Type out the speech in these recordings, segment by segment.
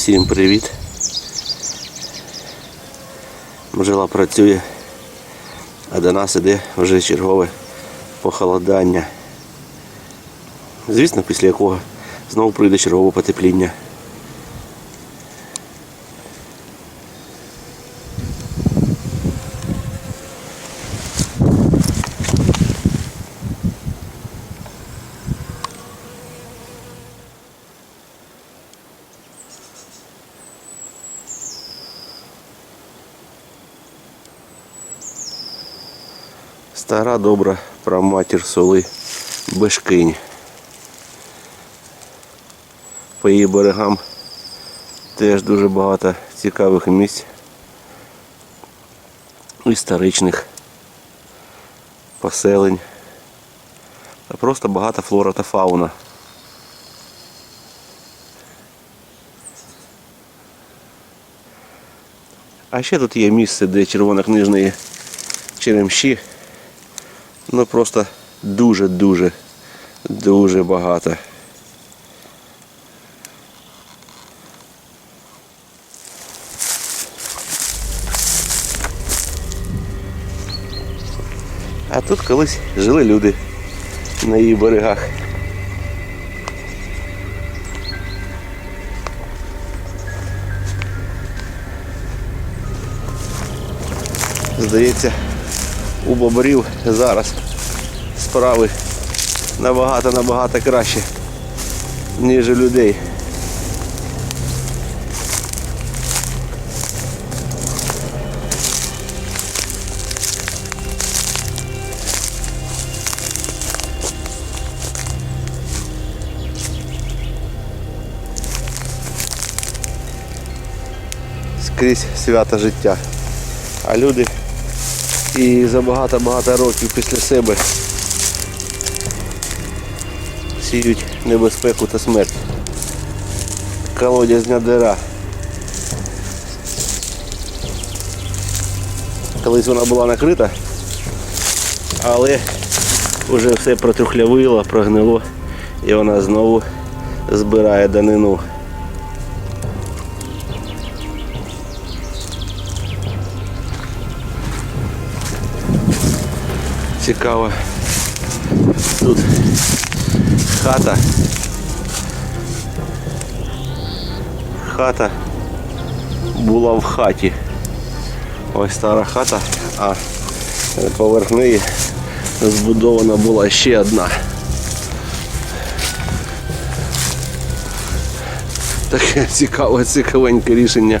Всім привіт. Мжила працює, а до нас іде вже чергове похолодання. Звісно, після якого знову прийде чергове потепління. Стара добра праматір соли Бешкинь. По її берегам теж дуже багато цікавих місць. Історичних поселень. Та просто багата флора та фауна. А ще тут є місце, де червонокнижної черемші Ну просто дуже-дуже, дуже багато. А тут колись жили люди на її берегах. Здається, у бобрів зараз справи набагато-набагато краще, ніж у людей. Скрізь свято життя. А люди і за багато-багато років після себе сіють небезпеку та смерть. Колодязня дира. Колись вона була накрита, але вже все протрухлявило, прогнило і вона знову збирає данину. Цікаво. Тут хата. Хата була в хаті. Ось стара хата, а поверх неї збудована була ще одна. Таке цікаве, цікавеньке рішення.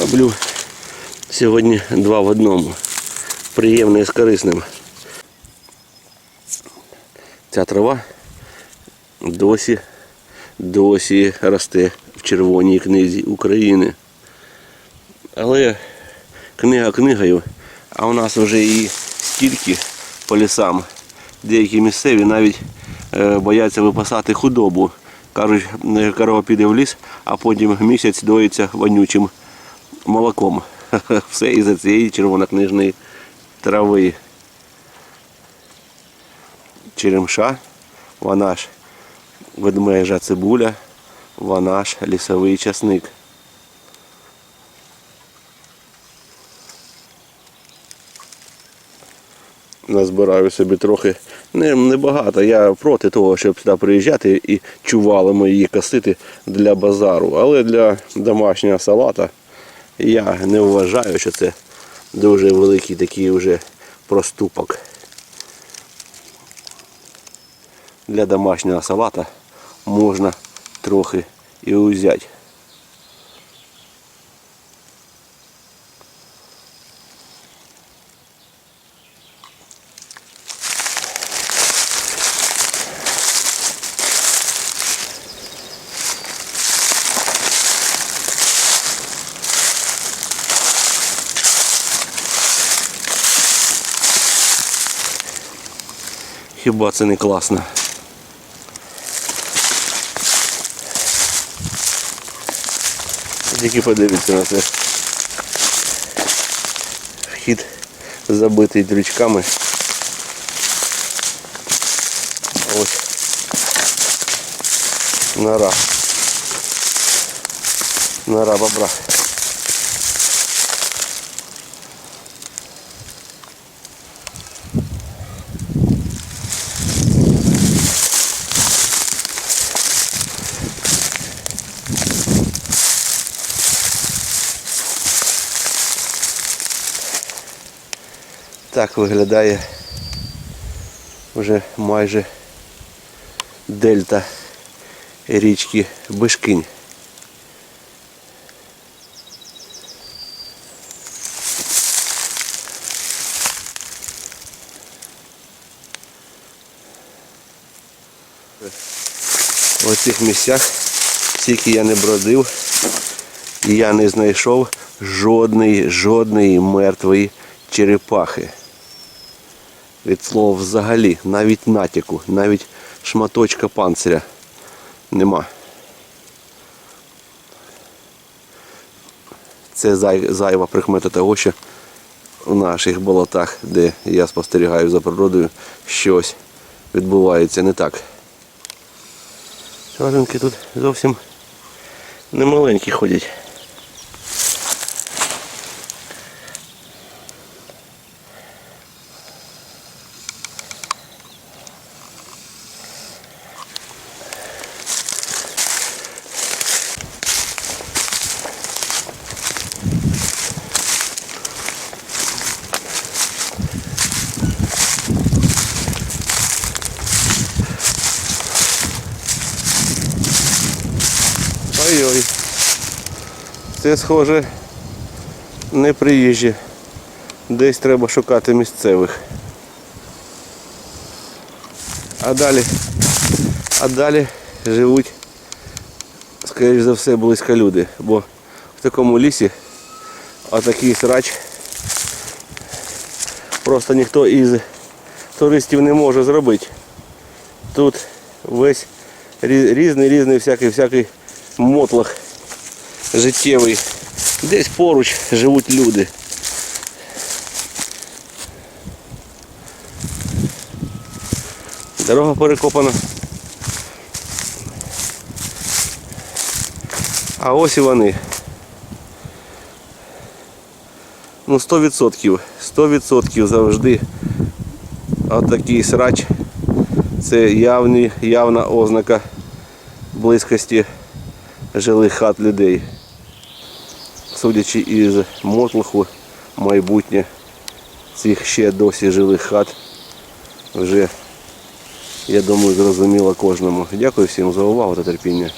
Роблю сьогодні два в одному. Приємне з корисним. Ця трава досі, досі росте в червоній книзі України. Але книга книгою, а у нас вже і стільки по лісам. Деякі місцеві навіть е, бояться випасати худобу. Кажуть, е, корова піде в ліс, а потім місяць доїться вонючим молоком. Все із-за цієї червонокнижної трави. Черемша, вона ж ведмежа цибуля, вона ж лісовий часник. Назбираю собі трохи не, небагато. Я проти того, щоб сюди приїжджати і чувалами її косити для базару. Але для домашнього салата я не вважаю, що це дуже великий такий вже проступок. Для домашнього салата можна трохи і взяти. Хіба це не класно? Тільки подивіться на це. Вхід забитий дрючками. Ось. Нора. Нора бобра. Так виглядає вже майже дельта річки Бишкинь. В цих місцях, скільки я не бродив, я не знайшов жодної, жодної мертвої черепахи. Від слова взагалі, навіть натяку, навіть шматочка панциря нема. Це зай- зайва прикмета того, що в наших болотах, де я спостерігаю за природою, щось відбувається не так. Тваринки тут зовсім не маленькі ходять. Це схоже не приїжджі. Десь треба шукати місцевих. А далі, а далі живуть, скоріш за все, близько люди. Бо в такому лісі отакий срач просто ніхто із туристів не може зробити. Тут весь різний, різний всякий, всякий мотлах життєвий. Десь поруч живуть люди. Дорога перекопана. А ось і вони. Ну 100%. 100% завжди отакий срач. Це явні, явна ознака близькості жилих хат людей. Судячи із мотлуху, майбутнє цих ще досі жилих хат вже Я думаю, зрозуміло кожному. Дякую всім за увагу та терпіння.